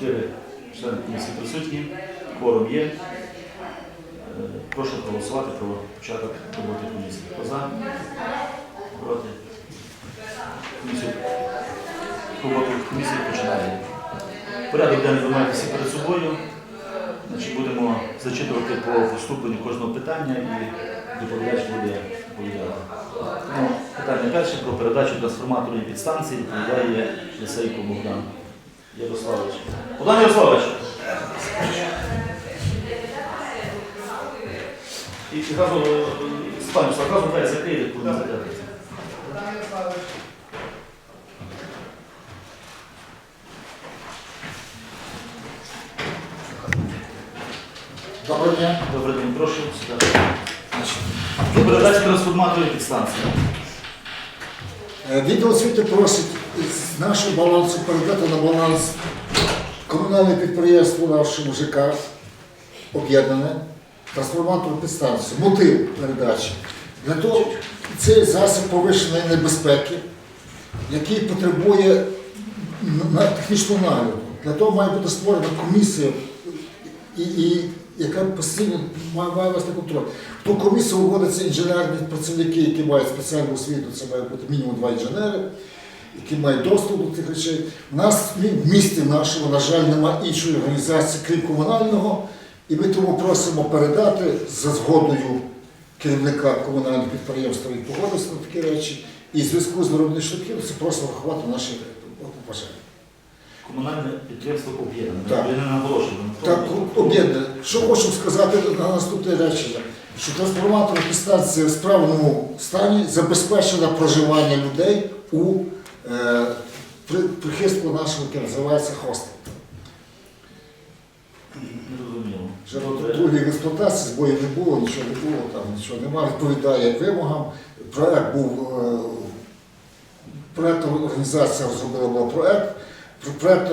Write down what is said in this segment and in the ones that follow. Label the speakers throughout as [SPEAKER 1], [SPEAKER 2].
[SPEAKER 1] Чотири члени комісії присутні. Кворум є. Е, Прошу проголосувати про початок роботи комісії. Хто за? Проти? Комісію. Роботу комісії починаємо. Порядок денний ви маєте всі перед собою. Значить, будемо зачитувати по поступленню кожного питання і доповідач буде доповідати. Ну, питання перше про передачу трансформаторної підстанції відповідає Лисейко Богдан Ярославович. Богдан Ярославович! І зразу, е, Степан, зразу двері закрийте, коли не.
[SPEAKER 2] Доброго дня.
[SPEAKER 1] Добрий день, прошу сідати. Про передачу трансформаторної підстанції.
[SPEAKER 2] Е, Відділ освіти просить з нашого балансу передати на баланс комунальне підприємство нашому ЖК об'єднане трансформаторну підстанцію. Мотив передачі. Для того це засіб повищеної небезпеки, який потребує технічного нагляду. Для того має бути створена комісія, і, і, яка постійно має, має вести контроль. В ту комісію вводяться інженерні працівники, які мають спеціальну освіту, це має бути мінімум два інженери, які мають доступ до цих речей. У нас в місті нашого, на жаль, немає іншої організації, крім комунального, і ми тому просимо передати за згодою керівника комунального підприємства і погодитися на такі речі. І в зв'язку з виробничою це просимо врахувати наші побажання.
[SPEAKER 1] Комунальне підприємство об'єднане.
[SPEAKER 2] Так.
[SPEAKER 1] Я не наголошую.
[SPEAKER 2] Так, об'єднане. Що хочу сказати на наступне речення, що трансформаторна підстанція в справному стані забезпечила проживання людей у е, при, прихистку нашого, яке називається хостел. Вже в другій експлуатації збоїв не було, нічого не було, там нічого немає, відповідає вимогам. Проект був, е, проектна організація розробила була проект. Е,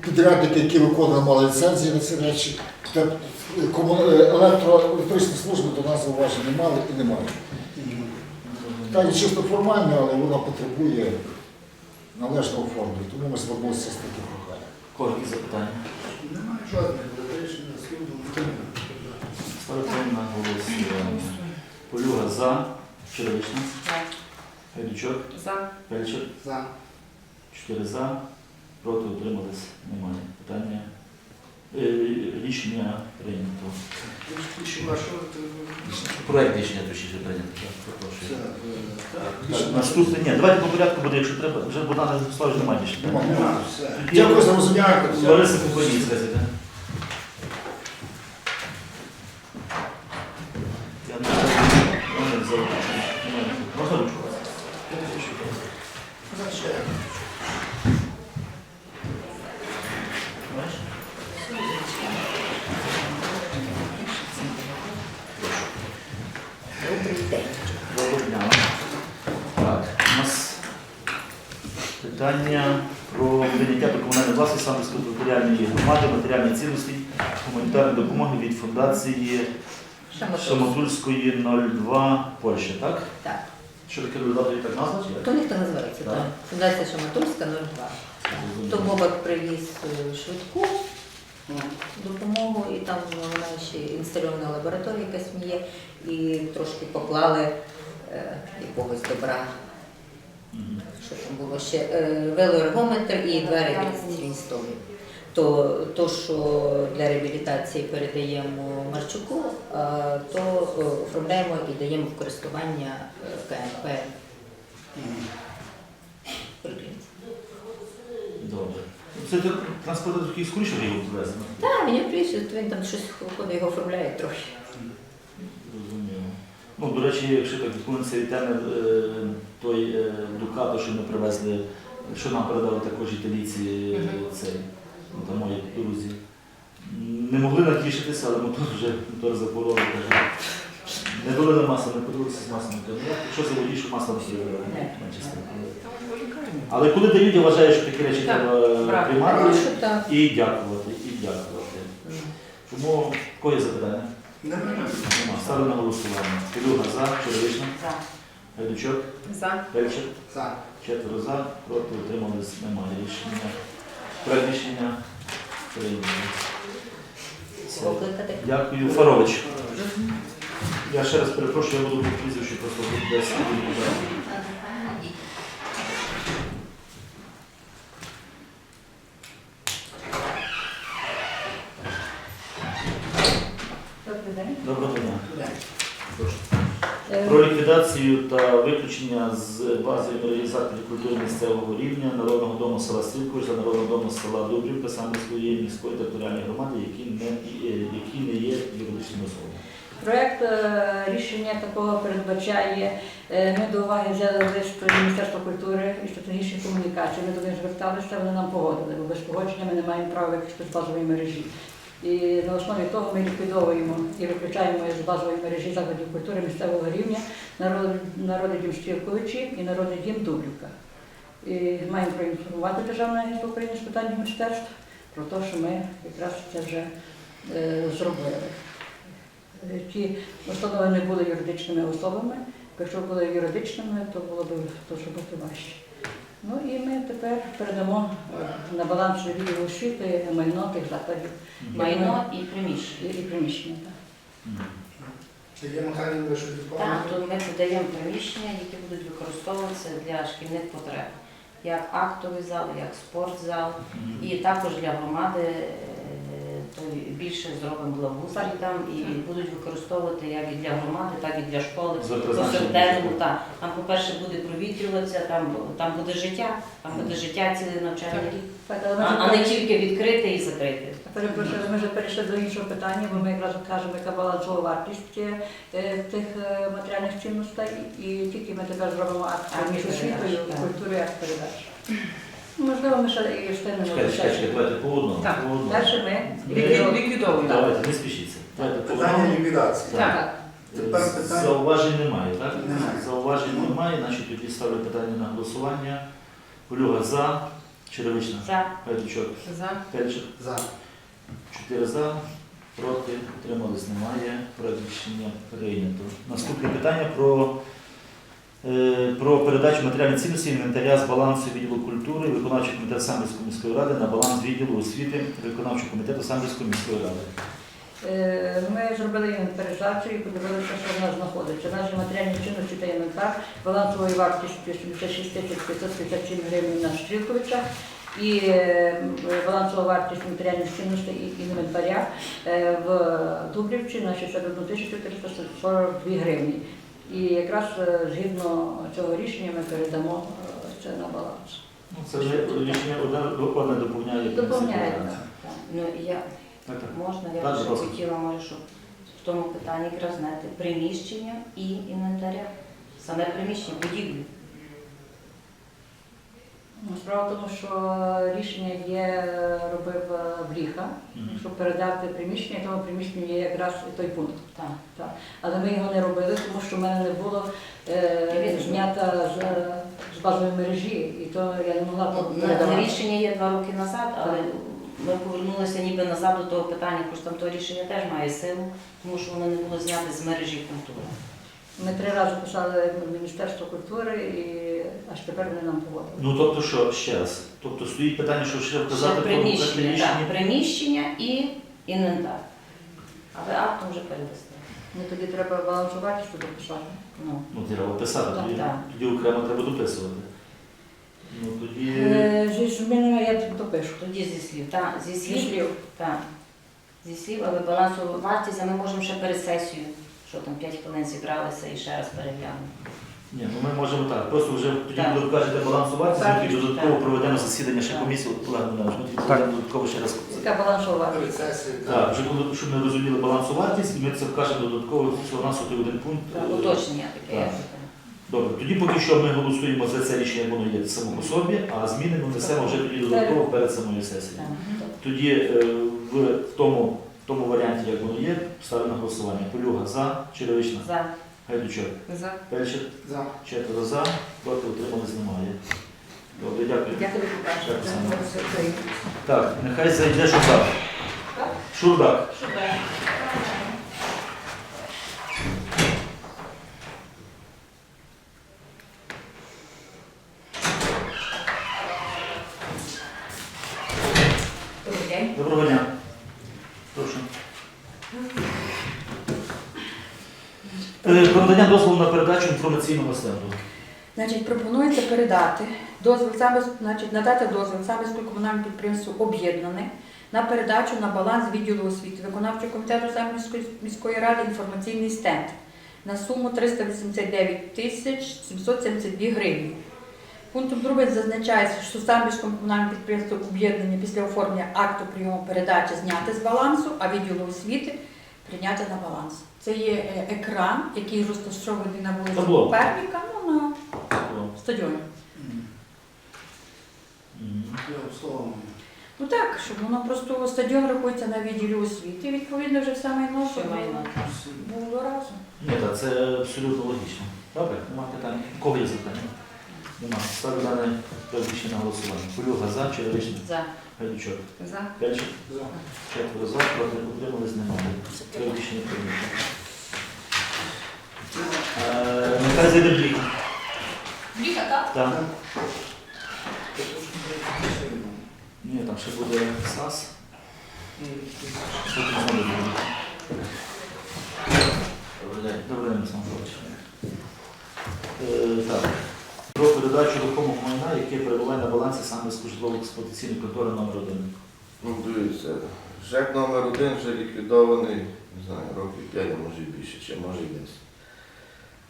[SPEAKER 2] підрядники, які виконували, мали ліцензії на ці речі. Е, Електроелектричні служби до нас зауважень не мали і немає. Питання чисто формальне, але воно потребує належного оформлення. Тому ми звернулися з таким проханням.
[SPEAKER 1] Кого які запитання?
[SPEAKER 3] Немає жодних електричних служб.
[SPEAKER 1] Ставити на голосування. Полюга за. Черевична. Гайдучок.
[SPEAKER 4] За.
[SPEAKER 1] Фельдшер.
[SPEAKER 3] За.
[SPEAKER 1] Чотири за. Проти утримались. Немає. Питання. Е, Рішення прийнято. Проект рішення точніше прийнято.
[SPEAKER 3] Е,
[SPEAKER 1] Так, Наступне. Ні, давайте по порядку буде, якщо треба. Вже Богдан Ярославович немає рішення.
[SPEAKER 2] Дякую за розуміння.
[SPEAKER 1] Лариса. Я не знаю, можна залишити. Немає. Можна ручку? Знаєш?
[SPEAKER 4] Добрий день.
[SPEAKER 1] Доброго дня. Так, у нас питання про прийняття до комунальної власності Самбірської територіальної громади матеріальної цінності гуманітарної допомоги від фундації Шамотульської 02 Польща, так?
[SPEAKER 4] Так.
[SPEAKER 1] Що так назва? чи як?
[SPEAKER 4] То ніхто називається,
[SPEAKER 1] Так.
[SPEAKER 4] так. Фундація Шаматурська 02. То Бобак привіз е, швидку допомогу, і там вона ще інстальована лабораторія якась є, і трошки поклали е, якогось добра.
[SPEAKER 1] Мгм.
[SPEAKER 4] Що там було ще? Е, велоергометр і двері 37 столів. То, то, що для реабілітації передаємо Марчуку, а то е, оформляємо і даємо в користування е, КНП Прикинці.
[SPEAKER 1] Добре. Це тр- транспортер такий скоріше його привезено?
[SPEAKER 4] Так, мені прийшли, то він там щось ходить, його оформляє трохи.
[SPEAKER 1] Розуміло. Ну, до речі, якщо так відклонитися від теми, е, той е, Дукато, що ми привезли, що нам передали також італійці, е,
[SPEAKER 4] Мгм.
[SPEAKER 1] цей, ну, там мої друзі. Не могли натішитися, але мотор вже мотор запороли. Не долили масло, не подивилися з маслом. Кажу, «Ну, Що за водій, що масло не сіли? Але коли дають, я вважаю, що такі речі
[SPEAKER 4] Так,
[SPEAKER 1] треба
[SPEAKER 4] правильно.
[SPEAKER 1] приймати
[SPEAKER 4] Що так?
[SPEAKER 1] і дякувати, і дякувати. Тому кого є запитання?
[SPEAKER 3] Немає.
[SPEAKER 1] Нема. Ставлю на голосування. Пілюга за, Черевична,
[SPEAKER 4] За.
[SPEAKER 1] Гайдучок,
[SPEAKER 4] За.
[SPEAKER 1] Пельчик,
[SPEAKER 3] За.
[SPEAKER 1] четверо за, проти утримались, немає рішення. Проект рішення Прийняли. Все.
[SPEAKER 4] Покликати.
[SPEAKER 1] Дякую. Фарович. Я ще раз перепрошую, я буду прізвище просто без
[SPEAKER 4] Добрий.
[SPEAKER 1] Доброго дня.
[SPEAKER 4] Е,
[SPEAKER 1] Про ліквідацію та виключення з бази закладів культури місцевого рівня Народного дому села Стрілкович та Народного дому села Дубрівка Самбірської міської територіальної громади, які не, які не є юридичними особами.
[SPEAKER 5] Проект е, рішення такого передбачає. е, Ми до уваги взяли лист Міністерства культури і стратегічних комунікацій. Ми до них зверталися, вони нам погодили, бо без погодження ми не маємо права виключити базової мережі. І на основі того ми ліквідовуємо і виключаємо з базової мережі закладів культури місцевого рівня народний дім Стрілковичі і народний дім Дублівка. І маємо проінформувати Державне агентство України з питань мистецтв про те, що ми якраз це вже е, зробили. Е, Ті установи не були юридичними особами. Якщо були юридичними, то було б дуже бути важче. Ну і ми тепер передамо е, на баланс відділу освіти майно тих закладів
[SPEAKER 6] Майно і приміщення.
[SPEAKER 5] і, приміщення. так.
[SPEAKER 6] Так, то ми подаємо приміщення, які будуть використовуватися для шкільних потреб, як актовий зал, як спортзал, і також для громади е, то більше зробимо благоустрій там і будуть використовувати як і для громади, так і для школи.
[SPEAKER 1] За призначенням
[SPEAKER 6] так. Там, по-перше, буде провітрюватися, там, там буде життя, там буде життя цілий навчальний рік.
[SPEAKER 5] Так, але ми
[SPEAKER 6] А,
[SPEAKER 5] вже
[SPEAKER 6] а не
[SPEAKER 5] перейшли-
[SPEAKER 6] тільки відкрите і закрите.
[SPEAKER 5] перепрошую, ми вже перейшли до іншого питання, бо ми якраз кажемо, яка балансова вартість е, тих е, матеріальних цінностей, і тільки ми тепер зробимо акт
[SPEAKER 6] Акт
[SPEAKER 5] між освітою
[SPEAKER 6] передачі, так.
[SPEAKER 5] культурою акт передачі. Можливо, ми ще і встигнемо.
[SPEAKER 1] Чекайте,
[SPEAKER 5] до
[SPEAKER 1] чекайте, давайте по одному.
[SPEAKER 5] Так,
[SPEAKER 1] по одному.
[SPEAKER 5] Далі ми
[SPEAKER 1] Ліквідовуємо.
[SPEAKER 5] ліквідовуємо.
[SPEAKER 1] Давайте, не спішіться. Давайте по
[SPEAKER 3] Питання
[SPEAKER 1] одному.
[SPEAKER 3] ліквідації.
[SPEAKER 5] Так.
[SPEAKER 3] Тепер питання.
[SPEAKER 1] Зауважень немає, так?
[SPEAKER 3] Немає.
[SPEAKER 1] Зауважень немає, значить тоді ставлю питання на голосування. Полюга за, Черевична,
[SPEAKER 6] За.
[SPEAKER 1] Гайдучок,
[SPEAKER 4] За.
[SPEAKER 1] Пельчик,
[SPEAKER 3] За.
[SPEAKER 1] 4 за, проти, утримались немає. Проект рішення прийнято. Наступне питання про, про передачу матеріальної цінності інвентаря з балансу відділу культури виконавчого комітету Самбірської міської ради на баланс відділу освіти виконавчого комітету Самбірської міської ради.
[SPEAKER 5] Е, Ми зробили інвентаризацію і подивилися, що в нас знаходиться. Наші матеріальні цінності та інвентар балансовою вартістю 76 тисяч 557 гривень на Стрілковича і е, балансова вартість матеріальних цінностей інвентаря е, в Дублівці на 61 тисячу 342 гривні. І якраз е, згідно цього рішення ми передамо е, це на баланс.
[SPEAKER 1] Ну, Це вже рішення одне, доповняє.
[SPEAKER 5] Доповняє.
[SPEAKER 1] Так,
[SPEAKER 5] так.
[SPEAKER 6] Ну, я
[SPEAKER 1] так.
[SPEAKER 6] Можна, я
[SPEAKER 1] Так, вже
[SPEAKER 6] хотіла, може, щоб в тому питанні якраз знати приміщення і інвентаря. Саме приміщення, будівлі.
[SPEAKER 5] Ну, Справа в тому, що рішення є, робив е, Вліха,
[SPEAKER 1] Мгм.
[SPEAKER 5] щоб передати приміщення, і тому приміщенню є якраз той пункт.
[SPEAKER 6] Так.
[SPEAKER 5] Так. Але ми його не робили, тому що в мене не було е, знята з, з базової мережі, і то я не могла
[SPEAKER 6] Ну,
[SPEAKER 5] передавати.
[SPEAKER 6] Рішення є два роки назад, але ми повернулися ніби назад до того питання, хоч там то рішення теж має силу, тому що воно не було знято з мережі культури.
[SPEAKER 5] Ми три рази писали в Міністерство культури, і аж тепер вони нам погодили.
[SPEAKER 1] Ну тобто що, ще раз. Тобто стоїть питання, що ще вказати про
[SPEAKER 6] приміщення,
[SPEAKER 1] рішення.
[SPEAKER 6] так, приміщення і інвентар. А ви актом вже передасте.
[SPEAKER 5] Ну, тоді треба балансувати, що дописати.
[SPEAKER 6] Ну.
[SPEAKER 1] Ну, треба писати,
[SPEAKER 5] Так,
[SPEAKER 1] тоді,
[SPEAKER 6] так.
[SPEAKER 1] тоді окремо треба дописувати. Ну тоді.
[SPEAKER 5] Е, змінами я допишу.
[SPEAKER 6] Тоді зі слів. Так, зі
[SPEAKER 5] Зі
[SPEAKER 6] слів.
[SPEAKER 5] слів.
[SPEAKER 6] Так. Зі слів, але балансову вартість, а ми можемо ще перед сесією, що там 5 хвилин зібралися і ще раз переглянемо.
[SPEAKER 1] Ні, ну ми можемо так. Просто вже тоді,
[SPEAKER 6] Так.
[SPEAKER 1] коли кажете балансувати,
[SPEAKER 6] Так,
[SPEAKER 1] ми тоді додатково
[SPEAKER 6] так.
[SPEAKER 1] проведемо засідання ще
[SPEAKER 6] Так.
[SPEAKER 1] комісії, Олег Михайлович, ми тоді проведемо додатково ще раз.
[SPEAKER 5] Яка балансова.
[SPEAKER 1] Так, вже коли щоб ми розуміли балансу вартість, і ми це вкажемо додатково, що у нас тут один пункт.
[SPEAKER 6] Так,
[SPEAKER 1] е,
[SPEAKER 6] Уточнення таке.
[SPEAKER 1] так. Добре, тоді поки що ми голосуємо за це рішення, як воно є само по собі, а зміни ми внесемо вже тоді додатково перед самою сесією.
[SPEAKER 6] Так.
[SPEAKER 1] Тоді е, в тому, в тому варіанті, як воно є, ставлю на голосування. Полюга за, Черевична,
[SPEAKER 6] За.
[SPEAKER 1] Гайдучок,
[SPEAKER 4] За.
[SPEAKER 1] Пельчик,
[SPEAKER 3] За.
[SPEAKER 1] четверо за, проти утримались немає. Добре, дякую.
[SPEAKER 5] Дякую,
[SPEAKER 1] Дякую, Оксана.
[SPEAKER 5] Дякую.
[SPEAKER 1] Так, нехай зайде Шурдак. Шурдак.
[SPEAKER 6] Добрий день.
[SPEAKER 1] Доброго дня. Прошу. Е, Про надання дозволу на передачу інформаційного стенду.
[SPEAKER 7] Значить, пропонується передати дозвіл саме, значить, надати дозвіл Самбірському комунальному підприємству об'єднане на передачу на баланс відділу освіти виконавчого комітету Самбірської міської ради інформаційний стенд на суму 389 тисяч 772 гривні. Пунктом другим зазначається, що Самбірському комунальному підприємству об'єднання після оформлення акту прийому передачі зняти з балансу, а відділу освіти прийняти на баланс. Це є е, екран, який розташований на вулиці
[SPEAKER 1] Табло.
[SPEAKER 7] Коперника, ну, на стадіоні. Ну так, щоб воно просто стадіон рахується на відділі освіти, відповідно вже все майно,
[SPEAKER 6] Все
[SPEAKER 7] щоб
[SPEAKER 6] майно.
[SPEAKER 7] було разом.
[SPEAKER 1] Ні, так, це абсолютно логічно. Добре, нема питань. Кого є запитання? Нема. Ставлю дане рішення на голосування. Полюга за, Черевичний,
[SPEAKER 6] За.
[SPEAKER 1] Гайдучок.
[SPEAKER 7] За.
[SPEAKER 1] Пельчик,
[SPEAKER 3] За.
[SPEAKER 1] четверо за, проти утримались немає. Це рішення прийнято. Е, Нехай зайде блік.
[SPEAKER 7] Бліка, так?
[SPEAKER 1] Так. Ні, там ще буде САС. Потім знову буде. Добрий день. Добрий день, Олександр Павлович. Е, Так. Про передачу рухомого майна, яке перебуває на балансі саме службово-експлуатаційної контори номер 1
[SPEAKER 8] Ну, дивіться, ЖЕК номер один вже ліквідований, не знаю, років 5, а може більше, чи може і 10.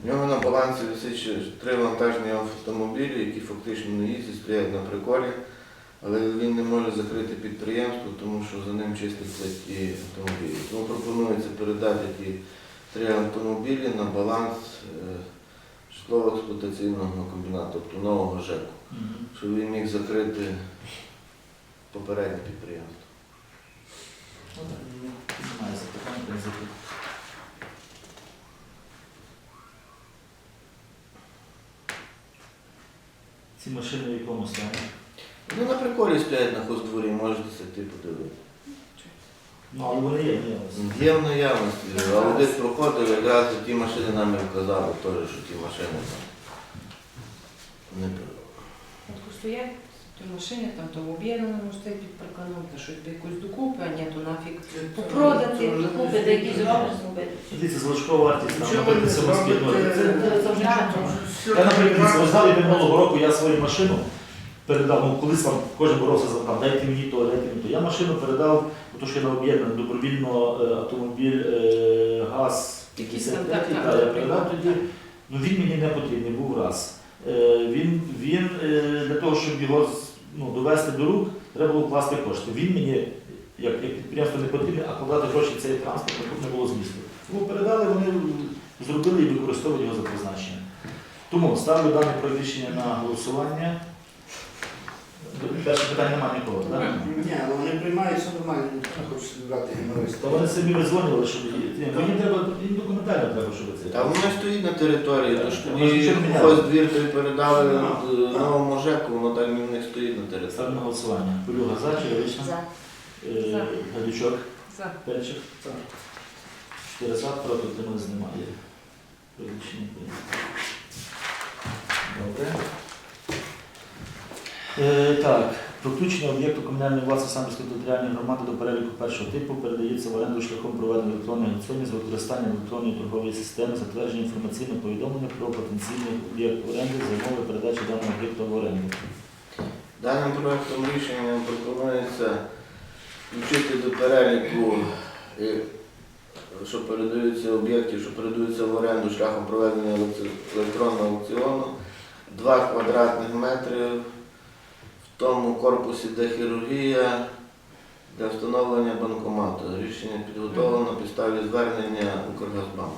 [SPEAKER 8] В нього на балансі висить три вантажні автомобілі, які фактично не їздять, стоять на приколі, але він не може закрити підприємство, тому що за ним чистяться ті автомобілі. Тому пропонується передати ті три автомобілі на баланс е, житлово-експлуатаційного комбінату, тобто нового ЖЕКу, щоб він міг закрити попереднє підприємство.
[SPEAKER 1] Немає запитань, в принципі. Ці машини в якому стані?
[SPEAKER 8] Ну, на приколі стоять на хоздворі, можете сидіти подивитися.
[SPEAKER 1] Ну, але вони є,
[SPEAKER 8] в наявності. Аудит проходив, якраз ті машини нам і вказали теж, що ті машини там. Не
[SPEAKER 9] От стоять ті машини, там то об'єднаному стоїть під парканом, та щось якусь докупи, а ні, то нафіг попродати.
[SPEAKER 6] Купити якісь зробиш, зробити.
[SPEAKER 1] Дивіться, залишкова вартість, там, наприклад, самоспільно. Я, наприклад, ви знали, минулого року я свою машину передав, ну колись там кожен боровся за там, дайте мені то, дайте мені то. Я машину передав, тому що я на об'єднаний добровільно е, автомобіль е, ГАЗ
[SPEAKER 9] Якийсь
[SPEAKER 1] 53,
[SPEAKER 9] там, так,
[SPEAKER 1] та,
[SPEAKER 9] так,
[SPEAKER 1] я передав тоді. Ну він мені не потрібний був раз. Е, він, він е, для того, щоб його з- ну, довести до рук, треба було вкласти кошти. Він мені, як, як підприємство не потрібне, а вкладати гроші в цей транспорт тут не було змісту. Тому передали, вони зробили і використовують його за призначення. Тому ставлю дане про рішення на голосування. Перше питання немає нікого, так?
[SPEAKER 3] Ні, але вони приймаються нормально, ніхто не хоче брати геморрой.
[SPEAKER 1] То вони собі визвонили, щоб її. Ні, Мені треба їм документально треба, щоб це.
[SPEAKER 8] Та воно стоїть на території,
[SPEAKER 1] воно
[SPEAKER 8] тоді
[SPEAKER 1] нічого не міняло.
[SPEAKER 8] хоздвір той передали
[SPEAKER 3] Ну,
[SPEAKER 8] е, новому ЖЕКу, воно так в них стоїть на території.
[SPEAKER 1] Ставлю на голосування. Полюга за, Черевична,
[SPEAKER 6] За.
[SPEAKER 1] е,
[SPEAKER 9] За.
[SPEAKER 1] Гадючок,
[SPEAKER 9] За.
[SPEAKER 1] Пельчик. Чотири за, проти утримались немає. Добре. Е, так, про включення об'єкту комунальної власності Самбірської територіальної громади до переліку першого типу передається в оренду шляхом проведення електронної аукціонів з використанням електронної торгової системи, затвердження інформаційного повідомлення про потенційний об'єкт оренди за умови передачі даного об'єкту в оренду.
[SPEAKER 8] Даним проектом рішення пропонується включити до переліку, е, що передаються об'єктів, що передаються в оренду шляхом проведення електронного аукціону 2 квадратних метри в тому корпусі, де хірургія, для встановлення банкомату. Рішення підготовлено на підставі звернення Укргазбанку.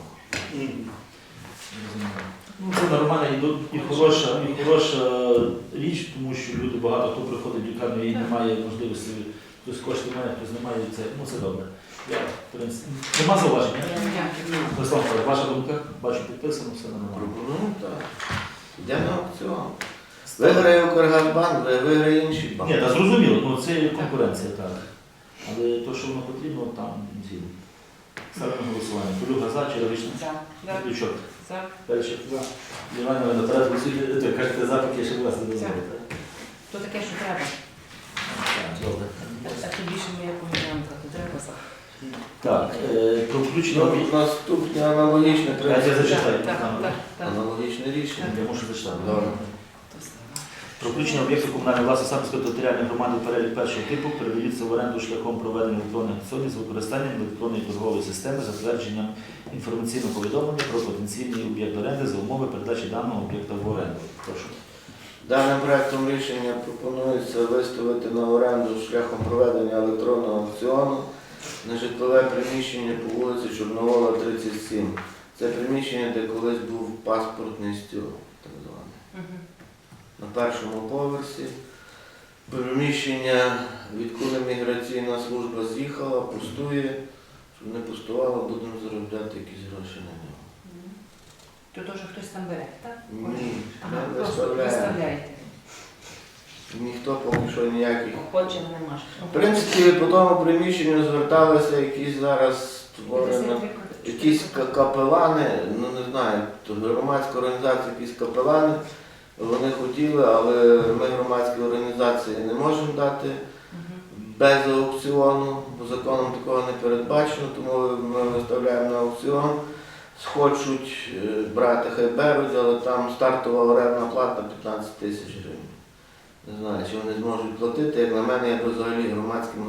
[SPEAKER 1] Ну, це нормальна і, і хороша, і хороша річ, тому що люди багато хто приходить в лікарню і немає можливості, хтось кошти має, хтось не має, це, ну це добре. Я, в принципі, нема зауваження? Михайлович, ваша думка? Бачу підписано, все нормально.
[SPEAKER 8] Пропоную так. Йдемо на аукціон. Виграє Укргазбанк, ви- виграє інший банк.
[SPEAKER 1] Ні, та зрозуміло, ну це є конкуренція, так. Але то, що воно потрібно, там згідно. Ставимо на голосування. Полюга за, Черевична,
[SPEAKER 6] За.
[SPEAKER 1] Ключок,
[SPEAKER 9] За.
[SPEAKER 1] Пельчик, Івановна, наперед, ви ти кажете за, поки ще вас не дозволите.
[SPEAKER 9] То таке, що треба.
[SPEAKER 1] Так, Добре.
[SPEAKER 9] А тоді ще ми як
[SPEAKER 1] Так, е, про включення
[SPEAKER 8] Ну, наступне аналогічне
[SPEAKER 1] Я зачитаю.
[SPEAKER 9] Так, так, так.
[SPEAKER 8] Аналогічне рішення.
[SPEAKER 1] Я мушу зачитати.
[SPEAKER 8] Добре.
[SPEAKER 1] Про включення об'єкту комунальної власності Самської територіальної громади в перелік першого типу передаються в оренду шляхом проведення електронних аукціонів з використанням електронної торгової системи, затвердженням інформаційного повідомлення про потенційний об'єкт оренди за умови передачі даного об'єкта в оренду. Прошу.
[SPEAKER 8] Даним проектом рішення пропонується виставити на оренду шляхом проведення електронного аукціону нежитлове приміщення по вулиці Чорновола, 37. Це приміщення, де колись був паспортний стіл, так званий. На першому поверсі. Приміщення, відколи міграційна служба з'їхала, пустує. Щоб не пустувало, будемо заробляти якісь гроші на нього.
[SPEAKER 9] То теж хтось там бере, так?
[SPEAKER 8] Ні,
[SPEAKER 9] Ага,
[SPEAKER 8] не
[SPEAKER 9] просто
[SPEAKER 8] виставляємо.
[SPEAKER 9] виставляєте.
[SPEAKER 8] Ніхто поки що ніяких
[SPEAKER 6] Охочих нема.
[SPEAKER 8] В принципі, по тому приміщенню зверталися якісь зараз створені якісь ка- капелани, ну не знаю, то громадська організація, якісь капелани. Вони хотіли, але ми громадські організації не можемо дати без аукціону, бо законом такого не передбачено, тому ми виставляємо на аукціон. Схочуть е, брати, хай беруть, але там стартова орендна плата 15 тисяч гривень. Не знаю, чи вони зможуть платити. Як на мене, я б взагалі громадським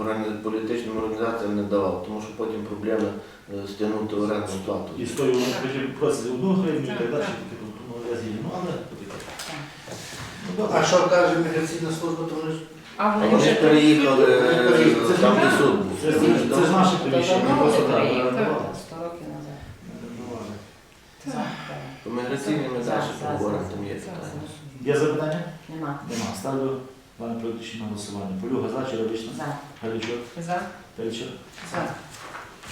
[SPEAKER 8] політичним організаціям не давав, тому що потім проблеми е, стягнути орендну плату.
[SPEAKER 1] І стою, вони потім просять одну гривню і так далі. але
[SPEAKER 3] А що каже міграційна служба, то вони ж
[SPEAKER 9] А
[SPEAKER 8] А
[SPEAKER 9] вони
[SPEAKER 8] Вони ж
[SPEAKER 9] вже
[SPEAKER 8] переїхали е,
[SPEAKER 1] Це ж
[SPEAKER 8] там,
[SPEAKER 1] не
[SPEAKER 8] де суд був.
[SPEAKER 1] Це ж- це ж наше приміщення,
[SPEAKER 6] Давно
[SPEAKER 1] просто так, орендували.
[SPEAKER 6] 100 років назад.
[SPEAKER 9] Так.
[SPEAKER 6] За,
[SPEAKER 8] По міграційним ми далі поговоримо, там є питання.
[SPEAKER 1] Є запитання?
[SPEAKER 6] Нема.
[SPEAKER 1] Нема. Ставлю дане політичне на голосування. Полюга за, Черевична,
[SPEAKER 6] За.
[SPEAKER 1] Галичок,
[SPEAKER 9] за.
[SPEAKER 1] Пельчер.
[SPEAKER 9] За.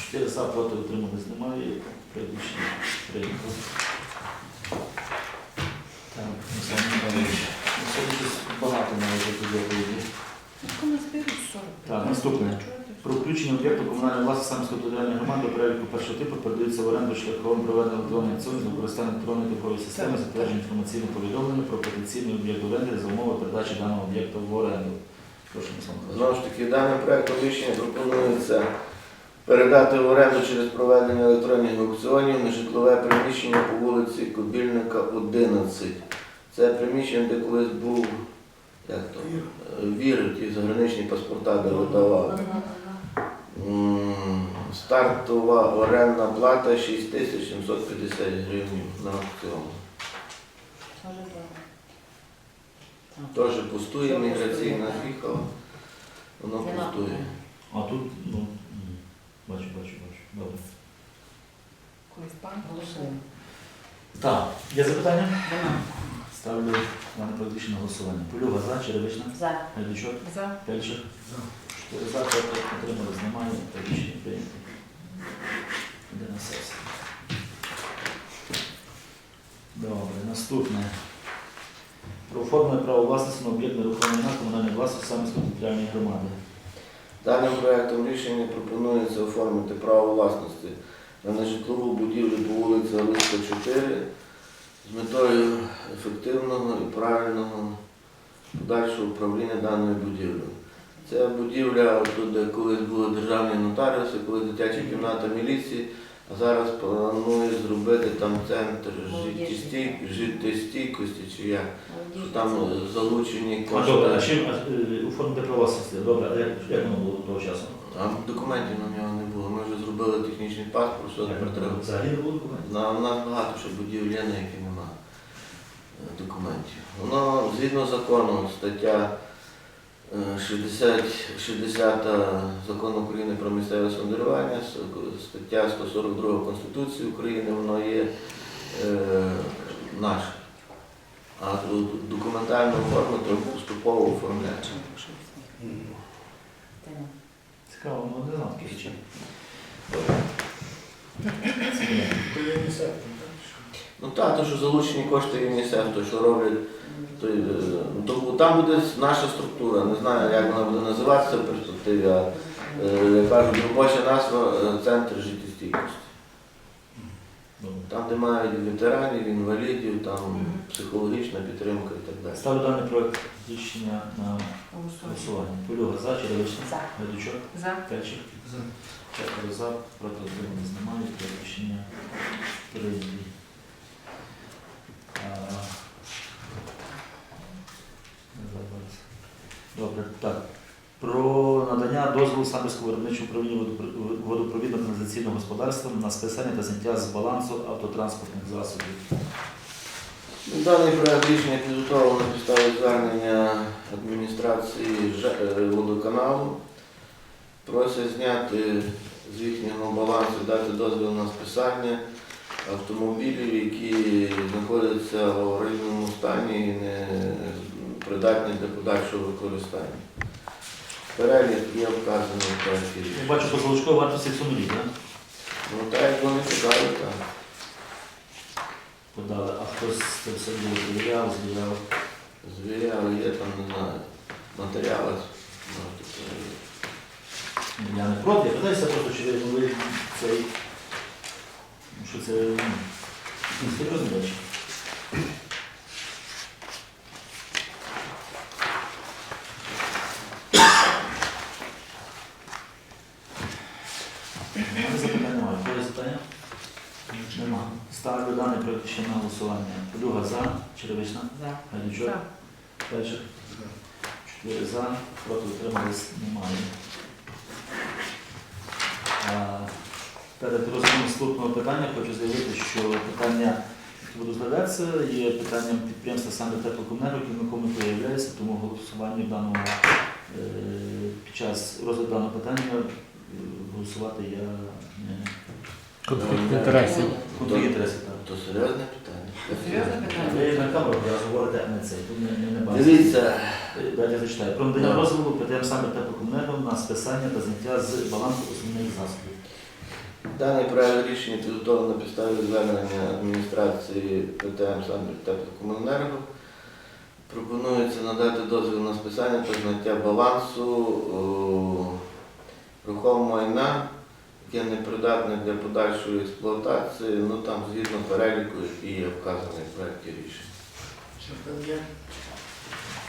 [SPEAKER 1] Чотири за, проти утримались немає. Прийдучні прийнято. Так, Руслан Михайлович. Ну, Сьогодні багато навіть тут доповіді.
[SPEAKER 9] Коли зберуть 40.
[SPEAKER 1] Так, наступне. Про включення об'єкту комунальної власності Самської територіальної громади до переліку першого типу передаються в оренду шляхом проведення електронної аукціону з використанням електронної торгової системи, затвердження інформаційного повідомлення про потенційний об'єкт оренди за умови передачі даного об'єкту в оренду. Прошу, Руслан Михайлович.
[SPEAKER 8] Знову ж таки, даним проектом рішення пропонується передати в оренду через проведення електронних аукціонів нежитлове приміщення по вулиці Кобільника, 11. Це приміщення, де колись був як то, вір, ті заграничні паспорта, де видавали. Стартова орендна плата 6750 гривень на аукціон. Теж пустує, міграційна з'їхала, воно пустує.
[SPEAKER 1] А тут, ну, бачу, бачу, бачу. Добре.
[SPEAKER 9] Колись банк.
[SPEAKER 6] Голосуємо.
[SPEAKER 1] Так, є запитання?
[SPEAKER 6] Нема.
[SPEAKER 1] Ставлю дане політичне голосування. Полюга за, Черевична,
[SPEAKER 6] За.
[SPEAKER 1] Галичок,
[SPEAKER 9] За.
[SPEAKER 1] Пельчер. Чотири за, проти утримались немає. Рішення прийнято. Іде на сесію. Добре, наступне. Про оформлення права власності на об'єкт нерухомого майна комунальної власності Самської територіальної громади.
[SPEAKER 8] Даним проектом рішення пропонується оформити право власності на нежитлову будівлю по вулиці Галицька, 4 з метою ефективного і правильного подальшого управління даною будівлею. Це будівля, де колись були державні нотаріуси, коли дитяча кімната міліції, зараз планує зробити там центр життєстійк- життєстійкості чи як. Що там залучені
[SPEAKER 1] А добре, а чим а, е, оформити право власності? Добре, а як, як воно було того часу?
[SPEAKER 8] А документів на нього не було. Ми вже зробили технічний паспорт, що тепер треба.
[SPEAKER 1] Взагалі не було документів?
[SPEAKER 8] На, у нас багато що будівель є, на які нема е, документів. Воно згідно закону, стаття 60, 60 закону України про місцеве самоврядування, стаття 142 Конституції України, воно є е, наше. А документальну форму треба поступово оформляти.
[SPEAKER 1] Цікаво, ну не
[SPEAKER 8] Ну так, то, що залучені кошти ЮНІСЕФ, то що роблять, то, е, то там буде наша структура, не знаю, як вона буде називатися в перспективі, а е, як кажуть, робоча назва е, Центр життєстійкості. Там, де мають ветеранів, інвалідів, там психологічна підтримка і так далі.
[SPEAKER 1] Ставлю даний проект рішення на голосування. Полюга за, Черевична,
[SPEAKER 4] За.
[SPEAKER 1] Гадючок,
[SPEAKER 9] За.
[SPEAKER 1] Пельчик.
[SPEAKER 3] За.
[SPEAKER 1] Четверо за, проти утримались немає, рішення прийнятий. А, не зараз. Так. Про надання дозволу Самбірського виробничого управління водопро- водопровідно-каналізаційного господарства на списання та зняття з балансу автотранспортних засобів.
[SPEAKER 8] Даний проект рішення підготовлено на підставі звернення адміністрації е, водоканалу. Просять зняти з їхнього балансу, дати дозвіл на списання автомобілів, які знаходяться в аварійному стані і не придатні для подальшого використання. Перелік є вказаний в проекті
[SPEAKER 1] Я
[SPEAKER 8] рішення.
[SPEAKER 1] бачу по залишковій вартості сумлі, так?
[SPEAKER 8] Ну так як вони чекають, так.
[SPEAKER 1] Подали, а хтось це все було перевіряв, звіряв.
[SPEAKER 8] Звіряли, є там, не знаю, матеріали. можете перевірити.
[SPEAKER 1] Я не проти, я питаюся просто, чи ви цей. ну, Що це ну, серйозні речі. Мене Запитань немає. Коли запитання? Нема. Ставлю даний проект ще на голосування. Подруга за, Черевична,
[SPEAKER 6] За.
[SPEAKER 1] Гадючок,
[SPEAKER 9] За.
[SPEAKER 1] Пельчик. Чотири за, проти утримались немає. Перед розглядом наступного питання хочу заявити, що питання, яке буде розглядатися, є питанням підприємства саме теплокомунерго, яким ми проявляється, тому голосування в даному е, під час розгляду даного питання е, голосувати я не
[SPEAKER 8] Конфлікт
[SPEAKER 1] інтересів. Конфлікт інтересів, так.
[SPEAKER 8] То серйозне питання.
[SPEAKER 9] Серйозне питання?
[SPEAKER 1] Ви на камеру зараз говорите, не це. Тут не, не, не бачите.
[SPEAKER 8] Дивіться,
[SPEAKER 1] Далі я зачитаю. Про надання дозволу ПТМ саме теплокомунерго на списання та зняття з балансу основних засобів.
[SPEAKER 8] даний проект рішення підготовлено на підставі звернення адміністрації ПТМ Самбір Теплокомуненерго. Пропонується надати дозвіл на списання та зняття балансу о, рухомого майна, яке непридатне для подальшої експлуатації, ну там згідно переліку, який є вказаний в проєкті рішення.
[SPEAKER 3] Що там є?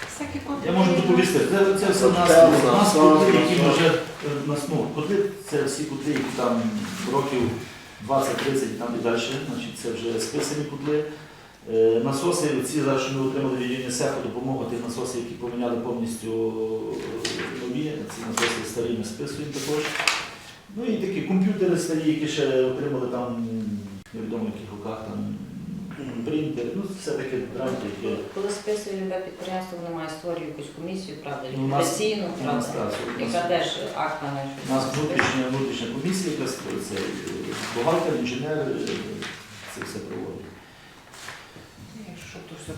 [SPEAKER 9] Всякі
[SPEAKER 1] Я можу доповісти. Це, це все у нас, у нас котли, які вже е, нас, ну, котли, це всі котли, які там років 20-30 і там і далі, значить це вже списані котли. Е, Насоси, ці зараз, що ми отримали від ЮНІСЕФу допомогу, тих насосів, які поміняли повністю е, нові, ці насоси старі ми списуємо також. Ну і такі комп'ютери старі, які ще отримали там невідомо в яких руках там принтери, ну все таке драйвки, які
[SPEAKER 6] Коли списує любе підприємство, воно має створює якусь комісію, правда,
[SPEAKER 1] Ну, у нас-
[SPEAKER 6] ліквідаційну,
[SPEAKER 1] у нас
[SPEAKER 6] правда,
[SPEAKER 1] так, у нас-
[SPEAKER 6] яка теж актами.
[SPEAKER 1] У нас внутрішня внутрішня комісія, яка з- це е, бухгалтер, інженер, е, це все проводить.
[SPEAKER 9] Якщо що, то все.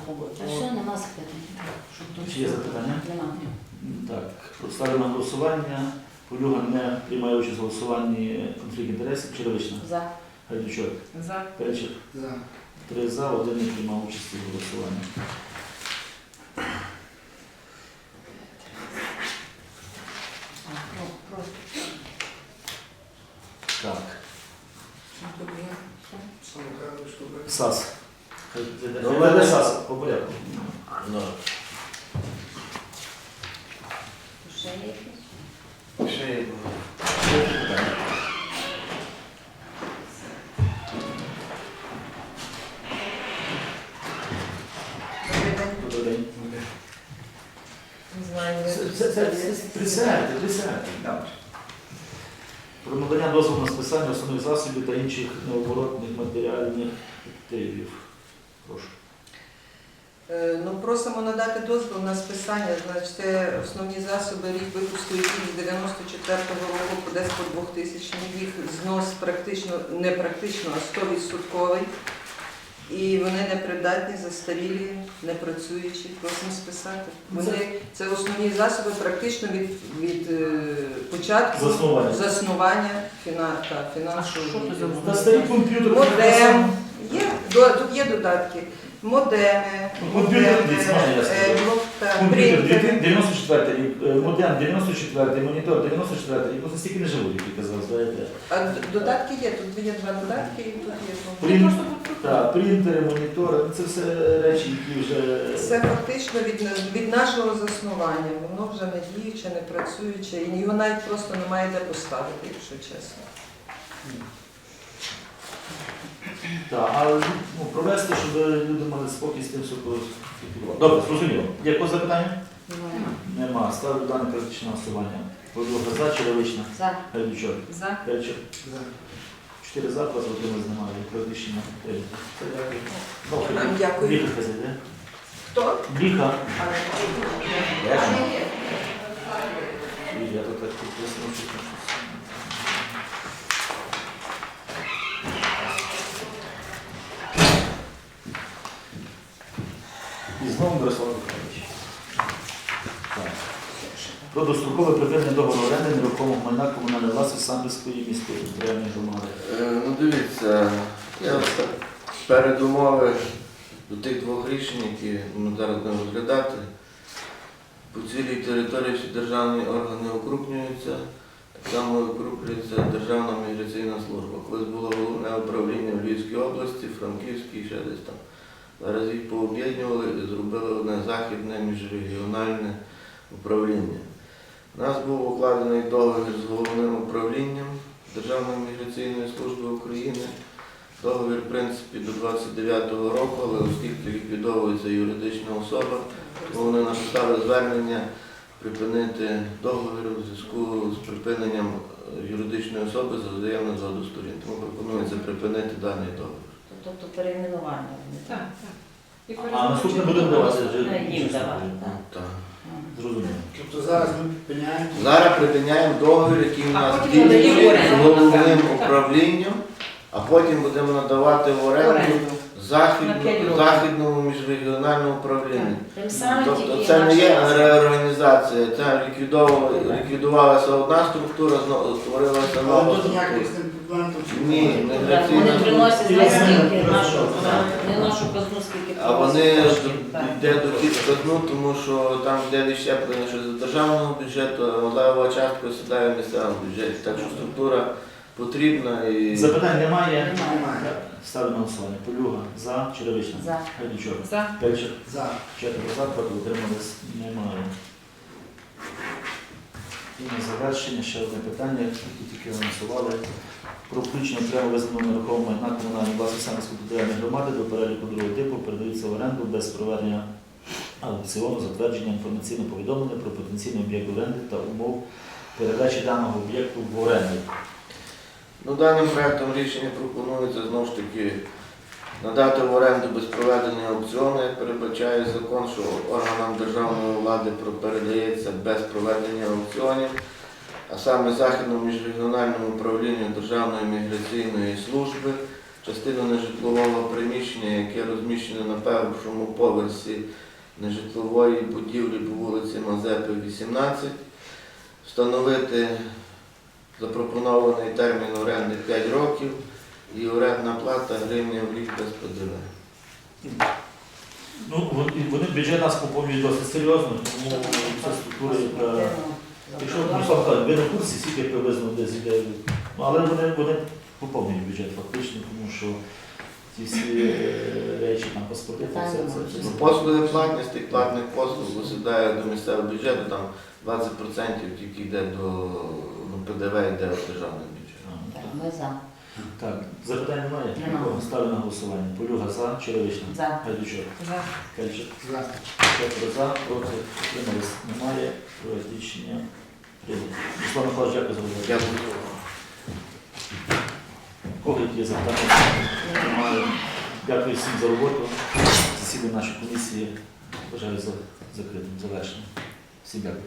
[SPEAKER 6] А що нема запитань?
[SPEAKER 9] Щоб то
[SPEAKER 1] Чи є запитання?
[SPEAKER 6] Нема.
[SPEAKER 1] Так, ставлю на голосування. Полюга не приймає участь в голосуванні конфлікт інтересів. Черевична,
[SPEAKER 6] За.
[SPEAKER 1] Гайдучок,
[SPEAKER 9] За.
[SPEAKER 1] Пельчик.
[SPEAKER 3] За.
[SPEAKER 1] Три за, один не приймав участь у голосуванні.
[SPEAKER 9] Ну.
[SPEAKER 1] Так? САС.
[SPEAKER 8] Ну,
[SPEAKER 1] САС, по порядку.
[SPEAKER 8] Ну,
[SPEAKER 6] Ще є якісь?
[SPEAKER 8] Ще
[SPEAKER 1] день. Присядьте, присядьте. Про надання дозволу на списання основних засобів та інших необоротних матеріальних активів. Прошу.
[SPEAKER 10] Просимо надати дозвіл на списання, значить, основні засоби рік випуску, які з 94-го року по десь по 2000 їх знос практично, не практично, а 100%. І вони непридатні, застарілі, не працюючі, просимо списати. Вони, це основні засоби практично від, від е, початку
[SPEAKER 1] Заснування.
[SPEAKER 10] заснування фіна, та, фінансового.
[SPEAKER 9] що це за
[SPEAKER 10] відділу.
[SPEAKER 1] На старий комп'ютер.
[SPEAKER 10] Модем. Є, до- тут є додатки. Модеми,
[SPEAKER 1] Ну, комп'ютер,
[SPEAKER 10] модеми,
[SPEAKER 1] я
[SPEAKER 10] е, блок-
[SPEAKER 1] Комп'ютер
[SPEAKER 10] принтери.
[SPEAKER 1] 94 рік, е, модем 94 монітор 94 рік, просто стільки не живуть, як я казав, знаєте.
[SPEAKER 10] А д- додатки є, тут є два додатки і тут є. ну,
[SPEAKER 1] Принт, так, принтери, монітори, ну, це все речі, які вже...
[SPEAKER 10] Це фактично від, від нашого заснування. Воно вже не діюче, не працююче, і його навіть просто немає де поставити, якщо чесно.
[SPEAKER 1] Так, але ну, провести, щоб люди мали спокій з тим, що підготували. Добре, зрозуміло. Є якось запитання? Нема. Ставлю дане критичне голосування. Подруга за, Черевична,
[SPEAKER 6] За.
[SPEAKER 1] Гайдучок.
[SPEAKER 6] За.
[SPEAKER 1] Гайдучок. Чотири за, вас отримали немає. Критичне. Дякую. Добре.
[SPEAKER 10] Дякую.
[SPEAKER 1] Хазяйде.
[SPEAKER 10] Хто?
[SPEAKER 1] Ліха. Я тут так підписано, щось. Мирослав Михайлович. Про дострокове припинення договору оренди нерухомого майна комунальної власності Самбірської міської територіальної громади.
[SPEAKER 8] Е, Ну дивіться, я передумови до тих двох рішень, які ми зараз будемо розглядати. По цілій території всі державні органи укрупнюються, так само укрупнюється Державна міграційна служба. Колись було головне управління в Львівській області, Франківській, ще десь там. Зараз їх пооб'єднували і зробили одне західне міжрегіональне управління. У нас був укладений договір з головним управлінням Державної міграційної служби України. Договір, в принципі, до 29-го року, але оскільки ліквідовується юридична особа, то вони написали звернення припинити договір у зв'язку з припиненням юридичної особи за взаємну згоду сторін. Тому пропонується припинити даний договір.
[SPEAKER 6] Тобто перейменування.
[SPEAKER 9] Так, так. І
[SPEAKER 1] А наступне будемо давати вже
[SPEAKER 6] Їм давати, так.
[SPEAKER 8] Так.
[SPEAKER 1] Зрозуміло.
[SPEAKER 3] Тобто зараз ми підпиняємо.
[SPEAKER 8] Зараз припиняємо договір, який у
[SPEAKER 9] А
[SPEAKER 8] нас
[SPEAKER 9] потім
[SPEAKER 8] діє
[SPEAKER 9] надаємо в
[SPEAKER 8] з
[SPEAKER 9] оренду.
[SPEAKER 8] головним
[SPEAKER 9] Так.
[SPEAKER 8] управлінням, а потім будемо надавати в оренду
[SPEAKER 9] Оренду. На п'ять
[SPEAKER 8] західну,
[SPEAKER 9] років.
[SPEAKER 8] західному міжрегіональному управлінню.
[SPEAKER 6] Тим самим
[SPEAKER 8] Тобто
[SPEAKER 6] тільки
[SPEAKER 8] це не є
[SPEAKER 6] інакше.
[SPEAKER 8] реорганізація, це ліквідовувала- ліквідувалася одна структура, знову створилася
[SPEAKER 3] Але
[SPEAKER 8] нова
[SPEAKER 3] тут ніяких з
[SPEAKER 8] структура. Ні,
[SPEAKER 6] Вони приносять не
[SPEAKER 1] вони-
[SPEAKER 6] скільки нашу, не нашу казну, скільки
[SPEAKER 8] А вони.
[SPEAKER 6] Так.
[SPEAKER 8] йде до казну, тому що там йде відщеплення що з державного бюджету, а левова частка сідає в місцевому бюджеті. Так що структура потрібна і
[SPEAKER 1] Запитань немає.
[SPEAKER 3] Немає.
[SPEAKER 1] Ставлю на голосування. Полюга за, Черевична.
[SPEAKER 6] За.
[SPEAKER 1] Гайдучок.
[SPEAKER 9] За.
[SPEAKER 1] Пельчик.
[SPEAKER 3] За.
[SPEAKER 1] Четверо за, проти утримались немає. І на завершення ще одне питання, яке тільки анонсували. Про включення окремо визнаного нерухомого майна комунальної власності Самської територіальної громади до переліку другого типу передаються в оренду без проведення аукціону, затвердження інформаційного повідомлення про потенційний об'єкт оренди та умов передачі даного об'єкту в оренду.
[SPEAKER 8] Ну, даним проектом рішення пропонується знову ж таки надати в оренду без проведення аукціону, як передбачає закон, що органам державної влади передається без проведення аукціонів, а саме Західному міжрегіональному управлінню Державної міграційної служби, частину нежитлового приміщення, яке розміщене на першому поверсі нежитлової будівлі по вулиці Мазепи, 18, встановити Запропонований термін оренди 5 років і орендна плата гривня в рік без ПДВ.
[SPEAKER 1] Ну, вони- вони бюджет нас поповнюють досить серйозно, тому це структура, яка Якщо ну, ви на курсі, скільки приблизно десь йде. Ну, але вони, вони поповнюють бюджет фактично, тому що ті всі е, речі, там паспорти, це все це, це,
[SPEAKER 8] Ну. Послуги платні, з тих платних послуг висідає до місцевого бюджету, там 20% тільки йде до ну, ПДВ йде в державний бюджет.
[SPEAKER 1] А,
[SPEAKER 6] Так, Ми за.
[SPEAKER 1] Так, запитань немає?
[SPEAKER 6] Нема.
[SPEAKER 1] Нікого. Ставлю на голосування. Полюга за, Черевична.
[SPEAKER 6] За.
[SPEAKER 1] Гайдучок.
[SPEAKER 9] За.
[SPEAKER 1] Кельчик.
[SPEAKER 3] За.
[SPEAKER 1] Четверо за, проти, утримались. Немає. Проект рішення прийнято. Руслан Михайлович, дякую за роботу.
[SPEAKER 8] Дякую.
[SPEAKER 1] Кого є запитання? Немає. Дякую всім за роботу. Засідання нашої комісії вважаю за закритим, завершеним. Всім дякую.